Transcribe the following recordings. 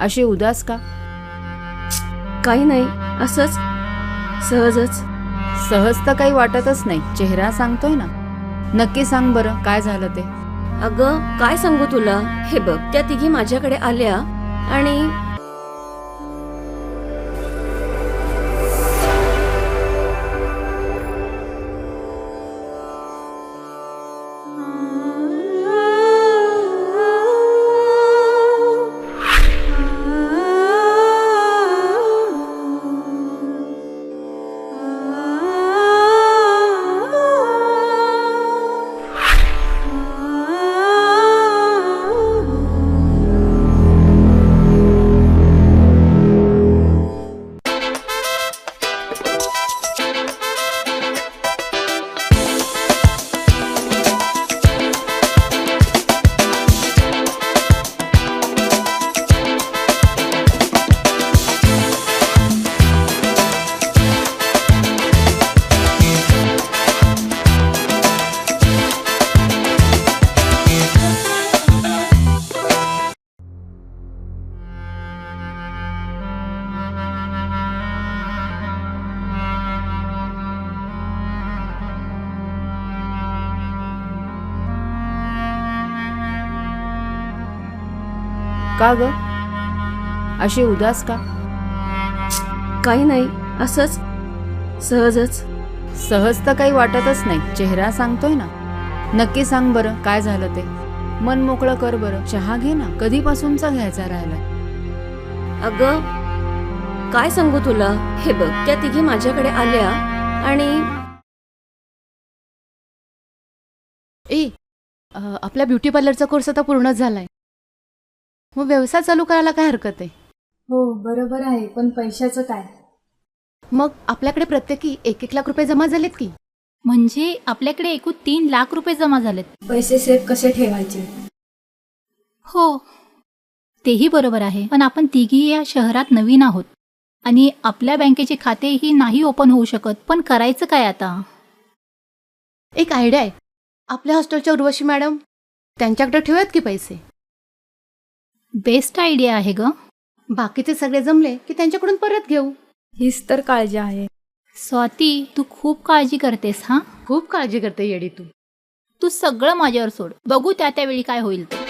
अशी उदास का? काही नाही असंच. सहजच. सहज तर काही वाटतच नाही. चेहरा सांगतोय ना. नक्की सांग बरं काय झालं ते? अगं काय सांगू तुला? हे बघ त्या तिघी माझ्याकडे आल्या आणि का ग? अशी उदास का? काही नाही असंच. सहजच. सहज तर काही वाटतच नाही. चेहरा सांगतोय ना. नक्की सांग बरं काय झालं ते. मन मोकळं कर बरं. चहा घे ना. कधीपासूनचा घ्यायचा राहिला अगं काय सांगू तुला? हे बघ त्या तिघी माझ्याकडे आल्या आणि ए अ, आपला ब्युटी पार्लरचा कोर्स आता पूर्ण झालाय. मग व्यवसाय चालू करायला काय हरकत आहे? हो बरोबर आहे पण पैशाचं काय? मग आपल्याकडे प्रत्येकी एक एक लाख रुपये जमा झालेत की? म्हणजे आपल्याकडे एकूण तीन लाख रुपये जमा झालेत. पैसे सेफ कसे ठेवायचे? हो तेही बरोबर आहे. पण आपण तिघी या शहरात नवीन आहोत. आणि आपल्या बँकेचे खातेही नाही ओपन होऊ शकत. पण करायचं काय आता? एक आयडिया आहे. आपल्या हॉस्टेलच्या उर्वशी मॅडम त्यांच्याकडे ठेवूयात की पैसे? बेस्ट आयडिया आहे ग. बाकीचे सगळे जमले की त्यांच्याकडून परत घेऊ. हीच तर काळजी आहे. स्वाती तू खूप काळजी करतेस हा? खूप काळजी करते येडी तू. तू सगळं माझ्यावर सोड. बघू त्या त्यावेळी काय होईल ते.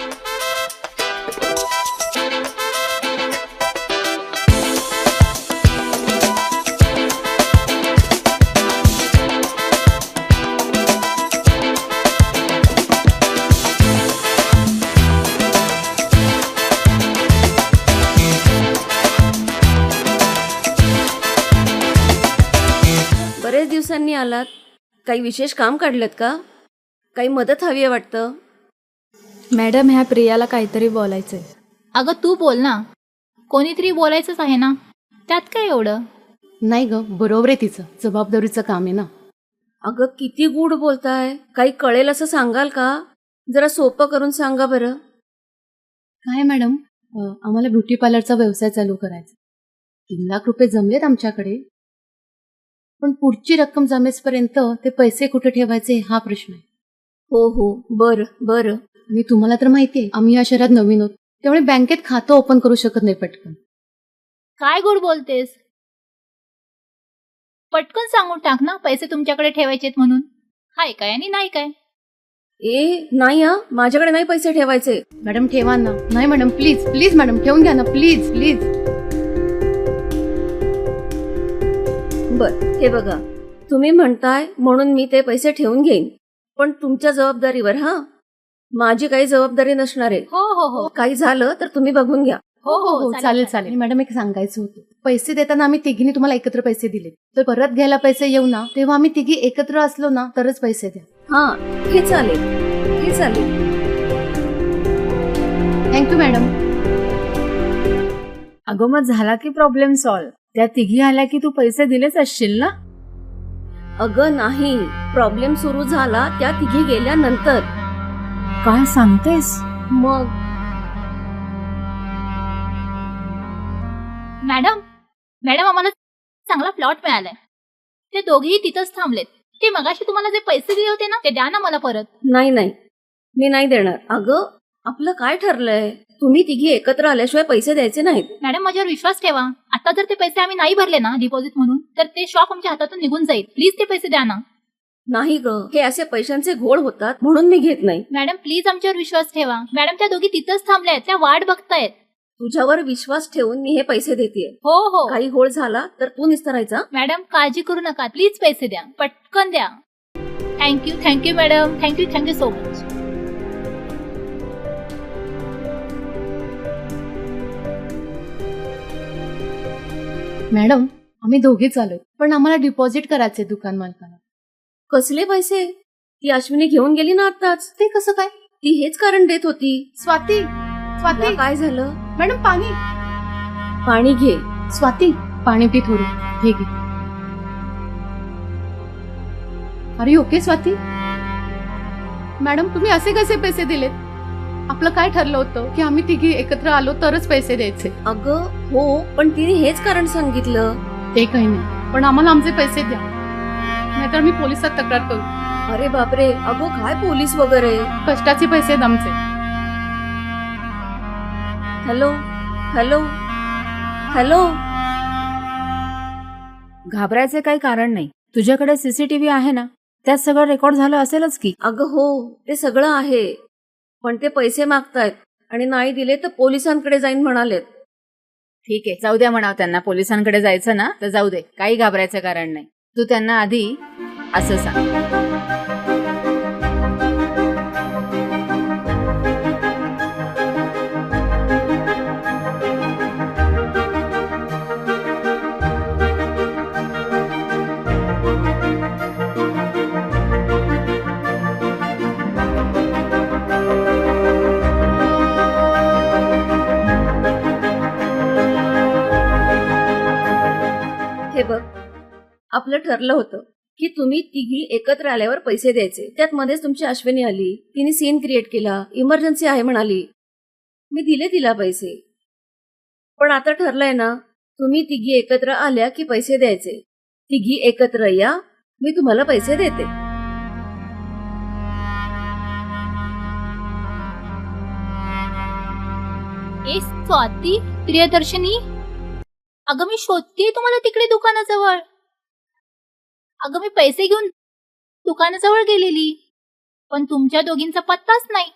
दिवसांनी आलात? काही विशेष काम काढलं का? काही मदत हवी आहे वाटतं? मॅडम ह्या प्रियाला काहीतरी बोलायचंय. अगं तू बोल ना. कोणीतरी बोलायचंच आहे ना? त्यात काय एवढं? नाही ग बरोबर आहे तिचं. जबाबदारीचं काम आहे ना. अगं किती गुड बोलताय. काही कळेल असं सांगाल का? जरा सोपं करून सांगा बरं. काय मॅडम? आम्हाला ब्युटी पार्लरचा व्यवसाय चालू करायचा. तीन लाख रुपये जमलेत आमच्याकडे. पण पुढची रक्कम जमेसपर्यंत ते पैसे कुठे ठेवायचे हा प्रश्न आहे. हो हो. बरं बरं. आणि तुम्हाला तर माहिती आहे आम्ही या शहरात नवीन आहोत. त्यामुळे बँकेत खातं ओपन करू शकत नाही पटकन. काय गोड बोलतेस? पटकन सांगून टाक ना पैसे तुमच्याकडे ठेवायचेत म्हणून. हाय काय आणि नाही काय? ए नाही हा. माझ्याकडे नाही पैसे ठेवायचे. मॅडम ठेवा ना. नाही मॅडम प्लीज प्लीज मॅडम ठेवून घ्या ना. Please please. बर हे बघा. तुम्ही म्हणताय म्हणून मी ते पैसे ठेवून घेईन. पण तुमच्या जबाबदारीवर हा? माझी काही जबाबदारी नसणार आहे. हो हो हो. काही झालं तर तुम्ही बघून घ्या. हो हो हो चालेल चालेल मॅडम एक सांगायचं होतं. पैसे देताना आम्ही तिघींनी तुम्हाला एकत्र पैसे दिले. तर परत घ्यायला पैसे येऊ ना. तेव्हा आम्ही तिघी एकत्र असलो ना तरच पैसे द्या. हा हे चालेल. हे चालेल. थँक्यू मॅडम अगं मग झाला की प्रॉब्लेम सॉल्व त्या तिघी आल्या की तू पैसे दिलेच असशील ना? अगं नाही. प्रॉब्लेम सुरू झाला त्या तिघी गेल्यानंतर. काय सांगतेस? मग? मॅडम मॅडम आम्हाला चांगला प्लॉट मिळालाय. ते दोघेही तिथंच थांबलेत. ते मगाशी तुम्हाला जे पैसे दिले होते ना ते द्या ना मला परत. नाही नाही. मी नाही देणार. अगं आपलं काय ठरलंय? तुम्ही तिघी एकत्र आल्याशिवाय पैसे द्यायचे नाहीत. मॅडम माझ्यावर विश्वास ठेवा. आता जर ते पैसे आम्ही नाही भरले ना डिपॉझिट म्हणून तर ते शॉप आमच्या हातातून निघून जाईल. प्लीज ते पैसे द्या ना. नाही ग हे असे पैशांचे घोळ होतात म्हणून मी घेत नाही. मॅडम प्लीज आमच्यावर विश्वास ठेवा. मॅडम त्या दोघी तिथंच थांबल्या आहेत त्या वाट बघतायत. तुझ्यावर विश्वास ठेवून मी हे पैसे देते हो हो. काही घोळ झाला तर तू निस्तरायचा. मॅडम काळजी करू नका. प्लीज पैसे द्या. पटकन द्या. Thank you thank you madam thank you thank you so much madam आम्ही दोघेच आलोय. पण आम्हाला डिपॉझिट करायचंय दुकान मालकाला. कसले पैसे? ती अश्विनी घेऊन गेली ना आताच ते कसं काय? ती हेच कारण देत होती. स्वाती स्वाती. काय झालं? मॅडम पाणी. पाणी घे. स्वाती पाणी पी थोडं. हे घे. अरे ओके स्वाती. मॅडम तुम्ही असे कसे पैसे दिलेत? आपलं काय ठरलं होतं की आम्ही तिघी एकत्र आलो तरच पैसे द्यायचे? अगं हो पण तिने हेच कारण सांगितलं. ते काही नाही. पण आम्हाला आमचे पैसे द्या. नाहीतर मी पोलिसात तक्रार करू. अरे बापरे अगं काय पोलीस वगैरे? कष्टाचे पैसे आहेत आमचे. Hello hello hello. घाबरायचे काही कारण नाही. तुझ्याकडे सीसीटीव्ही आहे ना? त्यात सगळं रेकॉर्ड झालं असेलच की? अगं हो ते सगळं आहे. पण ते पैसे मागतायत आणि नाही दिले तर पोलिसांकडे जाईन म्हणालेत. ठीक आहे जाऊ द्या म्हणाव त्यांना. पोलिसांकडे जायचं ना तर जाऊ दे. काही घाबरायचं कारण नाही. तू त्यांना आधी असं सांग. हे बघ. आपलं ठरलं होतं की तुम्ही तिघी एकत्र आल्यावर पैसे द्यायचे. त्यात मध्येच तुमची अश्विनी आली. तिने सीन क्रिएट केला. इमर्जन्सी आहे म्हणाली. मी दिले तिला पैसे. पण आता ठरलंय ना तुम्ही तिघी एकत्र आल्या की पैसे द्यायचे. तिघी एकत्र या मी तुम्हाला पैसे देते. ए स्वाती प्रियदर्शनी अगं मी शोधतेय तुम्हाला तिकडे दुकानाजवळ. अगं मी पैसे घेऊन दुकानाजवळ गेलेली पण तुमच्या दोघींचा पत्ताच नाही.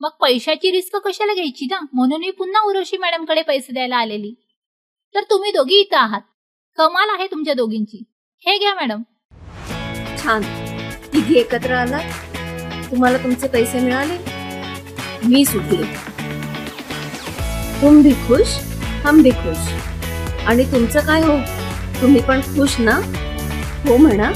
मग पैशाची रिस्क कशाला घ्यायची ना? म्हणून मी पुन्हा उर्वशी मॅडमकडे पैसे द्यायला आलेली. तर तुम्ही दोघी इथं आहात. कमाल आहे तुमच्या दोघींची. हे घ्या मॅडम. छान. तिघी एकत्र आला तुम्हाला तुमचे पैसे मिळाले. मी सुटले तुम भी खुश हम भी खुश. आणि तुमचं काय हो? तुम्ही पण खुश ना? हो म्हणा.